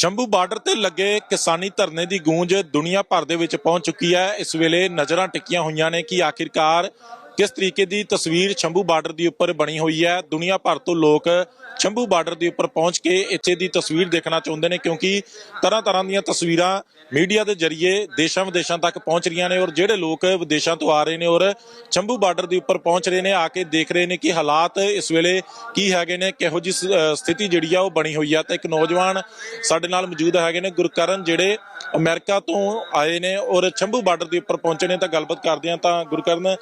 Shambhu border ਤੇ ਲੱਗੇ ਕਿਸਾਨੀ ਧਰਨੇ ਦੀ ਗੂੰਜ ਦੁਨੀਆ ਭਰ ਦੇ ਵਿੱਚ ਪਹੁੰਚ ਚੁੱਕੀ ਹੈ। ਇਸ ਵੇਲੇ ਨਜ਼ਰਾਂ ਟਿੱਕੀਆਂ ਹੋਈਆਂ ਨੇ ਕਿ ਆਖਿਰਕਾਰ ਕਿਸ ਤਰੀਕੇ ਦੀ ਤਸਵੀਰ ਸ਼ੰਭੂ ਬਾਰਡਰ ਦੀ ਉੱਪਰ ਬਣੀ ਹੋਈ ਹੈ? ਦੁਨੀਆ ਭਰ ਤੋਂ ਲੋਕ ਸ਼ੰਭੂ ਬਾਰਡਰ ਦੇ ਉੱਪਰ ਪਹੁੰਚ ਕੇ ਇੱਥੇ ਦੀ ਤਸਵੀਰ ਦੇਖਣਾ ਚਾਹੁੰਦੇ ਨੇ ਕਿਉਂਕਿ ਤਰ੍ਹਾਂ ਤਰ੍ਹਾਂ ਦੀਆਂ ਤਸਵੀਰਾਂ ਮੀਡੀਆ ਦੇ ਜ਼ਰੀਏ ਦੇਸ਼ਾਂ ਵਿਦੇਸ਼ਾਂ ਤੱਕ ਪਹੁੰਚ ਰਹੀਆਂ ਨੇ ਔਰ ਜਿਹੜੇ ਲੋਕ ਵਿਦੇਸ਼ਾਂ ਤੋਂ ਆ ਰਹੇ ਨੇ ਔਰ ਸ਼ੰਭੂ ਬਾਰਡਰ ਦੇ ਉੱਪਰ ਪਹੁੰਚ ਰਹੇ ਨੇ, ਆ ਕੇ ਦੇਖ ਰਹੇ ਨੇ ਕਿ ਹਾਲਾਤ ਇਸ ਵੇਲੇ ਕੀ ਹੈਗੇ ਨੇ, ਕਿਹੋ ਜੀ ਸਥਿਤੀ ਜਿਹੜੀ ਆ ਉਹ ਬਣੀ ਹੋਈ ਆ। ਤਾਂ ਇੱਕ ਨੌਜਵਾਨ ਸਾਡੇ ਨਾਲ ਮੌਜੂਦ ਹੈਗੇ ਨੇ ਗੁਰਕਰਨ, ਜਿਹੜੇ ਅਮਰੀਕਾ ਤੋਂ ਆਏ ਨੇ ਔਰ ਸ਼ੰਭੂ ਬਾਰਡਰ ਦੇ ਉੱਪਰ ਪਹੁੰਚੇ ਨੇ। ਤਾਂ ਗੱਲਬਾਤ ਕਰਦੇ ਆ ਤਾਂ ਗੁਰਕਰਨ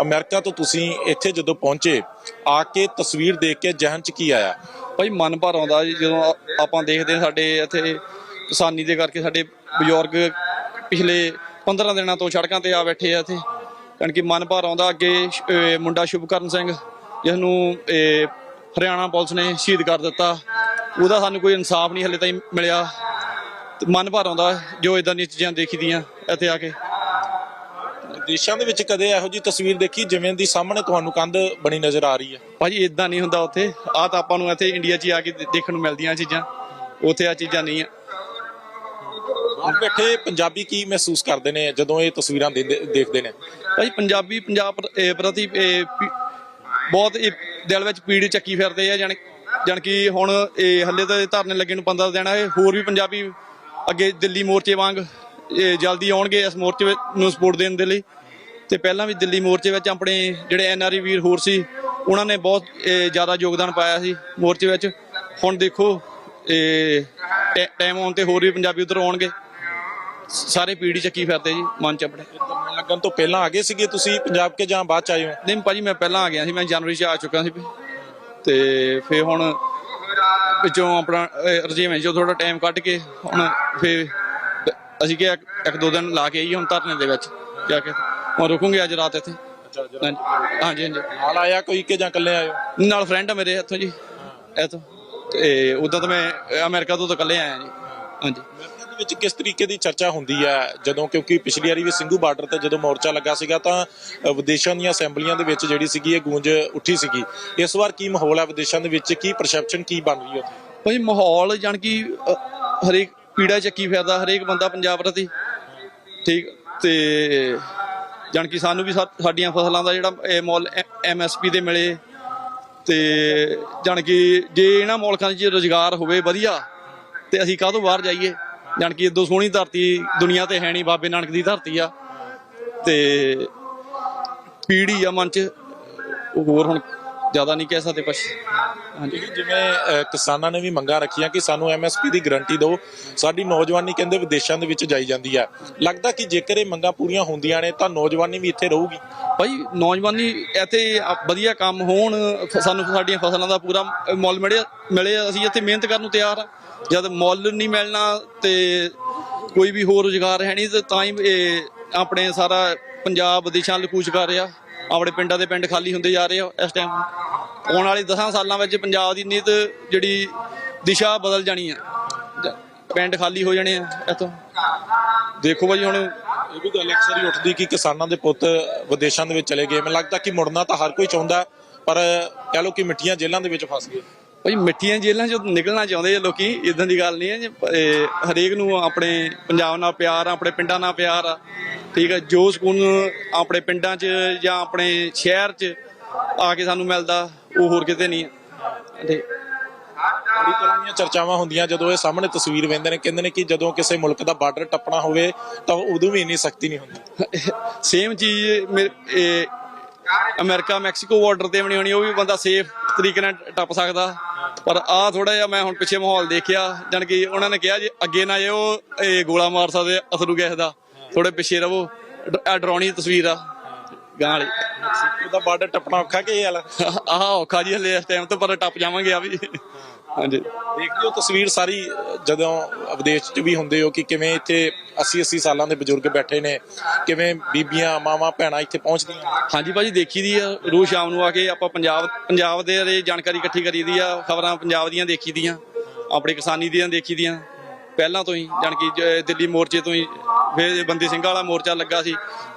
ਅਮਰੀਕਾ ਤੋਂ ਤੁਸੀਂ ਇੱਥੇ ਜਦੋਂ ਪਹੁੰਚੇ, ਆ ਕੇ ਤਸਵੀਰ ਦੇਖ ਕੇ ਜਹਨ ਚ ਕੀ ਆਇਆ? ਭਾਈ, ਮਨ ਭਰ ਆਉਂਦਾ ਜੀ, ਜਦੋਂ ਆਪਾਂ ਦੇਖਦੇ ਹਾਂ ਸਾਡੇ ਇੱਥੇ ਕਿਸਾਨੀ ਦੇ ਕਰਕੇ ਸਾਡੇ ਬਜ਼ੁਰਗ ਪਿਛਲੇ 15 ਦਿਨਾਂ ਤੋਂ ਸੜਕਾਂ ਤੇ ਆ ਬੈਠੇ ਆ ਇੱਥੇ। ਯਾਨੀ ਕਿ ਮਨ ਭਰ ਆਉਂਦਾ ਅੱਗੇ ਮੁੰਡਾ ਸ਼ੁਭਕਰਨ ਸਿੰਘ ਜਿਸ ਨੂੰ ਹਰਿਆਣਾ ਪੁਲਿਸ ਨੇ ਸ਼ਹੀਦ ਕਰ ਦਿੱਤਾ। ਉਹਦਾ ਸਾਨੂੰ ਕੋਈ ਇਨਸਾਫ ਨਹੀਂ ਹਲੇ ਤਾਈਂ ਮਿਲਿਆ। ਮਨ ਭਰ ਆਉਂਦਾ ਜੋ ਇਦਾਂ ਦੀਆਂ ਚੀਜ਼ਾਂ ਦੇਖੀਦੀਆਂ ਇੱਥੇ ਆ ਕੇ। ਦੇਸ਼ਾਂ ਦੇ ਵਿੱਚ ਕਦੇ ਇਹੋ ਜੀ ਤਸਵੀਰ ਦੇਖੀ ਜਿਵੇਂ ਦੀ ਸਾਹਮਣੇ ਤੁਹਾਨੂੰ ਕੰਧ ਬਣੀ ਨਜ਼ਰ ਆ ਰਹੀ ਹੈ? ਭਾਜੀ ਇਦਾਂ ਨਹੀਂ ਹੁੰਦਾ ਉੱਥੇ। ਆ ਤਾਂ ਆਪਾਂ ਨੂੰ ਇੱਥੇ ਇੰਡੀਆ 'ਚ ਹੀ ਆ ਕੇ ਦੇਖਣ ਨੂੰ ਮਿਲਦੀਆਂ ਚੀਜ਼ਾਂ। ਉੱਥੇ ਆ ਚੀਜ਼ਾਂ ਨਹੀਂ ਆ ਬਾਹਰ ਬੈਠੇ ਪੰਜਾਬੀ ਕੀ ਮਹਿਸੂਸ ਕਰਦੇ ਨੇ ਜਦੋਂ ਇਹ ਤਸਵੀਰਾਂ ਦੇਖਦੇ ਨੇ? ਭਾਈ ਪੰਜਾਬੀ ਪੰਜਾਬ ਪ੍ਰਤੀ ਬਹੁਤ ਦਿਲ ਵਿੱਚ ਪੀੜ ਚੱਕੀ ਫਿਰਦੇ ਆ ਜਾਣ ਜਾਣ ਕਿ ਹੁਣ ਇਹ ਹੱਲੇ ਤਾਂ ਧਰਨੇ ਲੱਗੇ ਨੂੰ 15 ਦਿਨ ਆ ਇਹ ਹੋਰ ਵੀ ਪੰਜਾਬੀ ਅੱਗੇ ਦਿੱਲੀ ਮੋਰਚੇ ਵਾਂਗ ਇਹ ਜਲਦੀ ਆਉਣਗੇ ਇਸ ਮੋਰਚੇ ਵਿੱਚ ਨੂੰ ਸਪੋਰਟ ਦੇਣ ਦੇ ਲਈ। ਤੇ ਪਹਿਲਾਂ ਵੀ ਦਿੱਲੀ ਮੋਰਚੇ ਵਿੱਚ ਆਪਣੇ ਜਿਹੜੇ ਐਨਆਰਈ ਵੀਰ ਹੋਰ ਸੀ ਉਹਨਾਂ ਨੇ ਬਹੁਤ ਜ਼ਿਆਦਾ ਯੋਗਦਾਨ ਪਾਇਆ ਸੀ ਮੋਰਚੇ ਵਿੱਚ। ਹੁਣ ਦੇਖੋ ਇਹ ਟਾਈਮ ਆਉਣ ਤੇ ਹੋਰ ਵੀ ਪੰਜਾਬੀ ਉਧਰ ਆਉਣਗੇ। ਸਾਰੇ ਪੀੜੀ ਚੱਕੀ ਫਿਰਦੇ ਜੀ ਮਨ ਚ ਆਪਣੇ। ਲੱਗਣ ਤੋਂ ਪਹਿਲਾਂ ਆ ਗਏ ਸੀਗੇ ਤੁਸੀਂ ਪੰਜਾਬ ਕੇ ਜਾਂ ਬਾਅਦ ਚ ਆਏ ਹੋ? ਨਹੀਂ ਭਾਜੀ ਮੈਂ ਪਹਿਲਾਂ ਆ ਗਿਆ ਸੀ ਮੈਂ ਜਨਵਰੀ ਚ ਆ ਚੁੱਕਾ ਸੀ। ਤੇ ਫੇਰ ਹੁਣ ਵਿੱਚੋਂ ਆਪਣਾ ਰਜੇਵੇਂ ਚੋਂ ਥੋੜਾ ਟਾਈਮ ਕੱਢ ਕੇ ਹੁਣ ਫੇਰ ਅਸੀਂ ਕਿਹਾ ਇੱਕ- ਦੋ ਦਿਨ ਲਾ ਕੇ ਆਈਏ ਹੁਣ ਧਰਨੇ ਦੇ ਵਿੱਚ ਜਾ ਕੇ। ਹੁਣ ਰੁਕੂਗੇ ਅੱਜ ਰਾਤ ਇੱਥੇ। ਹਾਂਜੀ। ਹਾਂਜੀ ਨਾਲ ਆਇਆ ਕੋਈ ਕਿ ਜਾਂ ਇਕੱਲੇ ਹੋ? ਨਾਲ ਫਰੈਂਡ ਆ ਮੇਰੇ ਇੱਥੋਂ ਜੀ। ਇੱਥੋਂ। ਤੇ ਉਦੋਂ ਤਾਂ ਮੈਂ ਅਮਰੀਕਾ ਤੋਂ ਤਾਂ ਇਕੱਲੇ ਆਇਆ ਜੀ। ਹਾਂਜੀ। ਦੇ ਵਿੱਚ ਕਿਸ ਤਰੀਕੇ ਦੀ ਚਰਚਾ ਹੁੰਦੀ ਹੈ? ਜਦੋਂ ਕਿਉਂਕਿ ਪਿਛਲੀ ਵਾਰੀ ਵੀ ਸਿੰਘੂ ਬਾਰਡਰ ਤੇ ਜਦੋਂ ਮੋਰਚਾ ਲੱਗਾ ਸੀਗਾ ਤਾਂ ਵਿਦੇਸ਼ਾਂ ਦੀਆਂ ਅਸੈਂਬਲੀਆਂ ਦੇ ਵਿੱਚ ਜਿਹੜੀ ਸੀਗੀ ਇਹ ਗੂੰਜ ਉੱਠੀ ਸੀਗੀ। ਇਸ ਵਾਰ ਕੀ ਮਾਹੌਲ ਹੈ ਵਿਦੇਸ਼ਾਂ ਦੇ ਵਿੱਚ? ਕੀ ਪਰਸੈਪਸ਼ਨ ਕੀ ਬਣ ਰਹੀ ਹੈ ਉੱਥੇ? ਭਾਈ ਮਾਹੌਲ ਜਾਣ ਕਿ ਹਰੇਕ ਪੀੜਾ ਚੱਕੀ ਫਿਰਦਾ ਹਰੇਕ ਬੰਦਾ ਪੰਜਾਬ ਪ੍ਰਤੀ। ਠੀਕ, ਤੇ ਜਾਣ ਕਿ ਸਾਨੂੰ ਵੀ ਸਾਡੀਆਂ ਫਸਲਾਂ ਦਾ ਜਿਹੜਾ ਇਹ ਮੁੱਲ ਐਮਐਸਪੀ ਦੇ ਮਿਲੇ। ਤੇ ਜਾਣ ਕਿ ਜੇ ਇਹਨਾਂ ਮੁਲਕਾਂ 'ਚ ਰੋਜ਼ਗਾਰ ਹੋਵੇ ਵਧੀਆ, ਤੇ ਅਸੀਂ ਕਾਹਤੋਂ ਬਾਹਰ ਜਾਈਏ? ਜਾਣ ਕਿ ਇਦੋਂ ਸੋਹਣੀ ਧਰਤੀ ਦੁਨੀਆ ਤੇ ਹੈ ਨਹੀਂ, ਬਾਬੇ ਨਾਨਕ ਦੀ ਧਰਤੀ ਆ। ਤੇ ਪੀੜੀ ਆ ਮਨ 'ਚ। ਹੋਰ ਹੁਣ ਜ਼ਿਆਦਾ ਨਹੀਂ ਕਹਿ ਸਕਦੇ ਕੁਛ। ਹਾਂਜੀ। ਜਿਵੇਂ ਅ, ਕਿਸਾਨਾਂ ਨੇ ਵੀ ਮੰਗਾਂ ਰੱਖੀਆਂ ਕਿ ਸਾਨੂੰ ਐਮਐਸਪੀ ਦੀ ਗਾਰੰਟੀ ਦਿਓ ਸਾਡੀ ਨੌਜਵਾਨੀ ਕਹਿੰਦੇ ਵਿਦੇਸ਼ਾਂ ਦੇ ਵਿੱਚ ਜਾਈ ਜਾਂਦੀ ਹੈ। ਲੱਗਦਾ ਕਿ ਜੇਕਰ ਇਹ ਮੰਗਾਂ ਪੂਰੀਆਂ ਹੁੰਦੀਆਂ ਨੇ ਤਾਂ ਨੌਜਵਾਨੀ ਵੀ ਇੱਥੇ ਰਹੂਗੀ। ਭਾਈ ਨੌਜਵਾਨੀ ਇੱਥੇ ਆ- ਵਧੀਆ ਕੰਮ ਹੋਣ ਫ- ਸਾਨੂੰ ਸਾਡੀਆਂ ਫਸਲਾਂ ਦਾ ਪੂਰਾ ਮੁੱਲ ਮਿਲੇ ਮਿਲੇ ਅਸੀਂ ਇੱਥੇ ਮਿਹਨਤ ਕਰਨ ਨੂੰ ਤਿਆਰ ਆ ਜਦ ਮੁੱਲ ਨਹੀਂ ਮਿਲਣਾ ਤੇ ਕੋਈ ਵੀ ਹੋਰ ਰੁਜ਼ਗਾਰ ਹੈ ਨਹੀਂ ਤੇ ਤਾਂ ਹੀ ਇਹ ਆਪਣੇ ਸਾਰਾ ਪੰਜਾਬ ਵਿਦੇਸ਼ਾਂ ਵੱਲ ਕੂਚ ਕਰ ਰਿਹਾ। ਆਪਣੇ ਪਿੰਡਾਂ ਦੇ ਪਿੰਡ ਖਾਲੀ ਹੁੰਦੇ ਜਾ ਰਹੇ ਆ ਇਸ ਟਾਈਮ ਆਉਣ ਵਾਲੇ 10 ਸਾਲਾਂ ਵਿੱਚ ਪੰਜਾਬ ਦੀ ਨੀਤ ਜਿਹੜੀ ਦਿਸ਼ਾ ਬਦਲ ਜਾਣੀ ਆ। ਪਿੰਡ ਖਾਲੀ ਹੋ ਜਾਣੇ ਆ ਇੱਥੋਂ। ਦੇਖੋ ਭਾਈ ਹੁਣ। ਇਹ ਵੀ ਗੱਲ ਅਕਸਰ ਹੀ ਉੱਠਦੀ ਕਿ ਕਿਸਾਨਾਂ ਦੇ ਪੁੱਤ ਵਿਦੇਸ਼ਾਂ ਦੇ ਵਿੱਚ ਚਲੇ ਗਏ। ਮੈਨੂੰ ਲੱਗਦਾ ਕਿ ਮੁੜਨਾ ਤਾਂ ਹਰ ਕੋਈ ਚਾਹੁੰਦਾ ਪਰ ਕਹਿ ਲਓ ਕਿ ਮਿੱਠੀਆਂ ਜੇਲ੍ਹਾਂ ਦੇ ਵਿੱਚ ਫਸ ਗਏ। ਭਾਈ ਮਿੱਠੀਆਂ ਜੇਲ੍ਹਾਂ ਚੋਂ ਨਿਕਲਣਾ ਚਾਹੁੰਦੇ ਆ ਲੋਕੀ ਇਦਾਂ ਦੀ ਗੱਲ ਨਹੀਂ ਹੈ ਹਰੇਕ ਨੂੰ ਆਪਣੇ ਪੰਜਾਬ ਨਾਲ ਪਿਆਰ ਆ ਆਪਣੇ ਪਿੰਡਾਂ ਨਾਲ ਪਿਆਰ ਆ। ਠੀਕ ਹੈ ਜੋ ਸਕੂਨ ਆਪਣੇ ਪਿੰਡਾਂ 'ਚ ਜਾਂ ਆਪਣੇ ਸ਼ਹਿਰ 'ਚ ਆ ਕੇ ਸਾਨੂੰ ਮਿਲਦਾ ਉਹ ਹੋਰ ਕਿਤੇ ਨਹੀਂ ਤੇ ਬੜੀ ਤਰ੍ਹਾਂ ਦੀਆਂ ਚਰਚਾਵਾਂ ਹੁੰਦੀਆਂ ਜਦੋਂ ਇਹ ਸਾਹਮਣੇ ਤਸਵੀਰ ਵੇਂਦੇ ਨੇ ਕਹਿੰਦੇ ਨੇ ਕਿ ਜਦੋਂ ਕਿਸੇ ਮੁਲਕ ਦਾ ਬਾਰਡਰ ਟੱਪਣਾ ਹੋਵੇ ਤਾਂ ਉਦੋਂ ਵੀ ਇੰਨੀ ਸਖਤੀ ਨਹੀਂ ਹੁੰਦੀ। ਸੇਮ ਚੀਜ਼ ਅਮਰੀਕਾ ਮੈਕਸੀਕੋ ਬਾਰਡਰ ਤੇ ਬਣੀ ਹੋਣੀ ਉਹ ਵੀ ਬੰਦਾ ਸੇਫ ਤਰੀਕੇ ਨਾਲ ਟੱਪ ਸਕਦਾ। ਪਰ ਆ ਥੋੜਾ ਜਿਹਾ ਮੈਂ ਹੁਣ ਪਿੱਛੇ ਮਾਹੌਲ ਦੇਖਿਆ ਜਾਣ ਕਿ ਉਹਨਾਂ ਨੇ ਕਿਹਾ ਜੀ ਅੱਗੇ ਨਾ ਜਾਓ ਇਹ ਗੋਲਾ ਮਾਰ ਸਕਦੇ ਅਥਰੂ ਗੈਸ ਦਾ। ਥੋੜੇ ਪਿੱਛੇ ਰਹੋ। ਆ ਡਰਾਉਣੀ ਤਸਵੀਰ ਆ। ਗਾਂ ਵਾਲੀ। ਮੈਕਸੀਕੋ ਦਾ ਬਾਰਡਰ ਟੱਪਣਾ ਔਖਾ ਕਿ ਇਹ ਵਾਲਾ? ਆਹ ਔਖਾ ਜੀ ਹਲੇ ਇਸ ਟਾਈਮ ਤੋਂ ਪਰ ਟੱਪ ਜਾਵਾਂਗੇ ਆ ਵੀ। ਹਾਂਜੀ। ਦੇਖਦੇ ਹੋ ਤਸਵੀਰ ਸਾਰੀ ਜਦੋਂ ਵਿਦੇਸ਼ 'ਚ ਵੀ ਹੁੰਦੇ ਹੋ ਕਿ ਕਿਵੇਂ ਇੱਥੇ 80 80 ਸਾਲਾਂ ਦੇ ਬਜ਼ੁਰਗ ਬੈਠੇ ਨੇ ਕਿਵੇਂ ਬੀਬੀਆਂ ਮਾਵਾਂ ਭੈਣਾਂ ਇੱਥੇ ਪਹੁੰਚਦੀਆਂ ਹਾਂਜੀ ਭਾਜੀ ਦੇਖੀ ਦੀ ਆ ਰੋਜ਼ ਸ਼ਾਮ ਨੂੰ ਆ ਕੇ ਆਪਾਂ ਪੰਜਾਬ ਪੰਜਾਬ ਦੇ ਬਾਰੇ ਜਾਣਕਾਰੀ ਇਕੱਠੀ ਕਰੀਦੀ ਆ ਖਬਰਾਂ ਪੰਜਾਬ ਦੀਆਂ ਦੇਖੀ ਦੀਆਂ ਆਪਣੀ ਕਿਸਾਨੀ ਦੀਆਂ ਦੇਖੀ ਦੀਆਂ ਪਹਿਲਾਂ ਤੋਂ ਹੀ ਜਾਣ ਕਿ ਜ- ਦਿੱਲੀ ਮੋਰਚੇ ਤੋਂ ਹੀ ਫਿਰ ਬੰਦੀ ਸਿੰਘਾਂ ਵਾਲਾ ਮੋਰਚਾ ਲੱਗਾ ਸੀ।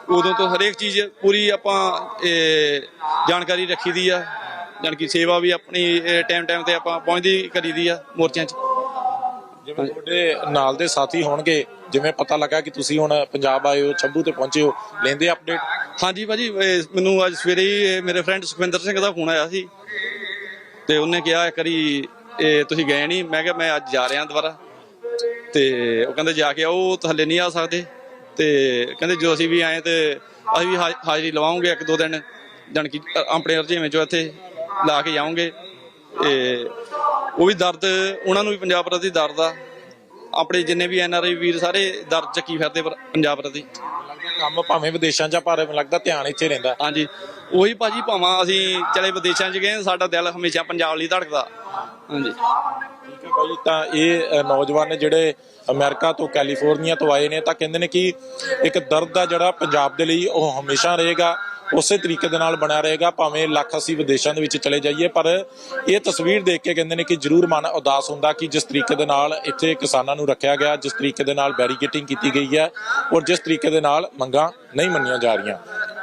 ਉਦੋਂ ਤੋਂ ਹਰੇਕ ਚੀਜ਼ ਪੂਰੀ ਆਪਾਂ ਇਹ, ਜਾਣਕਾਰੀ ਰੱਖੀ ਦੀ ਆ। ਜਾਣ ਕਿ ਸੇਵਾ ਵੀ ਆਪਣੀ ਟਾਈਮ ਟਾਈਮ ਤੇ ਆਪਾਂ ਪਹੁੰਚਦੀ ਕਰੀਦੀ ਆ ਮੋਰਚਿਆਂ 'ਚ। ਜਿਵੇਂ ਤੁਹਾਡੇ ਨਾਲ ਦੇ ਸਾਥੀ ਹੋਣਗੇ ਜਿਵੇਂ ਪਤਾ ਲੱਗਾ ਕਿ ਤੁਸੀਂ ਹੁਣ ਪੰਜਾਬ ਆਏ ਹੋ ਛੰਭੂ ਤੇ ਪਹੁੰਚੇ ਹੋ ਲੈਂਦੇ ਅਪਡੇਟ ਹਾਂਜੀ ਭਾਜੀ ਮੈਨੂੰ ਅੱਜ ਸਵੇਰੇ ਹੀ ਮੇਰੇ ਫਰੈਂਡ ਸੁਖਵਿੰਦਰ ਸਿੰਘ ਦਾ ਫੋਨ ਆਇਆ ਸੀ। ਤੇ ਉਹਨੇ ਕਿਹਾ ਇਹ ਤੁਸੀਂ ਗਏ ਨਹੀਂ ਮੈਂ ਕਿਹਾ ਮੈਂ ਅੱਜ ਜਾ ਰਿਹਾ ਦੁਬਾਰਾ। ਤੇ ਉਹ ਕਹਿੰਦੇ ਜਾ ਕੇ ਆਓ ਹੱਲੇ ਨਹੀਂ ਆ ਸਕਦੇ। ਤੇ ਕਹਿੰਦੇ ਜੋ ਅਸੀਂ ਵੀ ਆਏ ਤੇ ਅਸੀਂ ਵੀ ਹਾ- ਹਾਜ਼ਰੀ ਲਵਾਉਂਗੇ ਇੱਕ ਦੋ ਦਿਨ ਜਾਣ ਕਿ ਆਪਣੇ ਰਜੇਵੇਂ ਚੋਂ ਇੱਥੇ ਲਾ ਕੇ ਜਾਵਾਂਗੇ। ਤੇ ਉਹ ਵੀ ਦਰਦ ਉਹਨਾਂ ਨੂੰ ਵੀ ਪੰਜਾਬ ਪ੍ਰਤੀ ਦਰਦ ਆ। ਆਪਣੇ ਜਿੰਨੇ ਵੀ ਐਨ ਆਰ ਆਈ ਵੀਰ ਸਾਰੇ ਦਰਦ ਚੱਕੀ ਫਿਰਦੇ ਪਰ- ਪੰਜਾਬ ਪ੍ਰਤੀ। ਲੱਗਦਾ ਕੰਮ ਭਾਵੇਂ ਵਿਦੇਸ਼ਾਂ 'ਚ ਆ, ਪਰ ਲੱਗਦਾ ਧਿਆਨ ਇੱਥੇ ਰਹਿੰਦਾ। ਹਾਂਜੀ। ਉਹੀ ਭਾਜੀ ਭਾਵਾਂ ਅਸੀਂ ਚਲੇ ਵਿਦੇਸ਼ਾਂ 'ਚ ਗਏ ਸਾਡਾ ਦਿਲ ਹਮੇਸ਼ਾ ਪੰਜਾਬ ਲਈ ਧੜਕਦਾ। ਹਾਂਜੀ। ਠੀਕ ਬਾਈ ਤਾਂ ਇਹ ਨੌਜਵਾਨ ਨੇ ਜਿਹੜੇ ਅਮਰੀਕਾ ਤੋਂ ਕੈਲੀਫੋਰਨੀਆ ਤੋਂ ਆਏ ਨੇ, ਤਾਂ ਕਹਿੰਦੇ ਨੇ ਕਿ ਇੱਕ ਦਰਦ ਆ ਜਿਹੜਾ ਪੰਜਾਬ ਦੇ ਲਈ ਉਹ ਹਮੇਸ਼ਾ ਰਹੇਗਾ, ਉਸੇ ਤਰੀਕੇ ਦੇ ਨਾਲ ਬਣਿਆ ਰਹੇਗਾ, ਭਾਵੇਂ ਲੱਖ ਅਸੀਂ ਵਿਦੇਸ਼ਾਂ ਦੇ ਵਿੱਚ ਚਲੇ ਜਾਈਏ, ਪਰ ਇਹ ਤਸਵੀਰ ਦੇਖ ਕੇ ਕਹਿੰਦੇ ਨੇ ਕਿ ਜ਼ਰੂਰ ਮਨ ਉਦਾਸ ਹੁੰਦਾ ਕਿ ਜਿਸ ਤਰੀਕੇ ਦੇ ਨਾਲ ਇੱਥੇ ਕਿਸਾਨਾਂ ਨੂੰ ਰੱਖਿਆ ਗਿਆ, ਜਿਸ ਤਰੀਕੇ ਦੇ ਨਾਲ ਬੈਰੀਕੇਟਿੰਗ ਕੀਤੀ ਗਈ ਹੈ ਔਰ ਜਿਸ ਤਰੀਕੇ ਦੇ ਨਾਲ ਮੰਗਾਂ ਨਹੀਂ ਮੰਨੀਆਂ ਜਾ ਰਹੀਆਂ।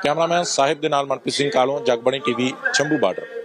ਕੈਮਰਾਮੈਨ ਸਾਹਿਬ ਦੇ ਨਾਲ ਮਨਪ੍ਰੀਤ ਸਿੰਘ ਕਾਲੋਂ, ਜਗਬਣੀ ਟੀਵੀ ਛੰਭੂ ਬਾਰਡਰ।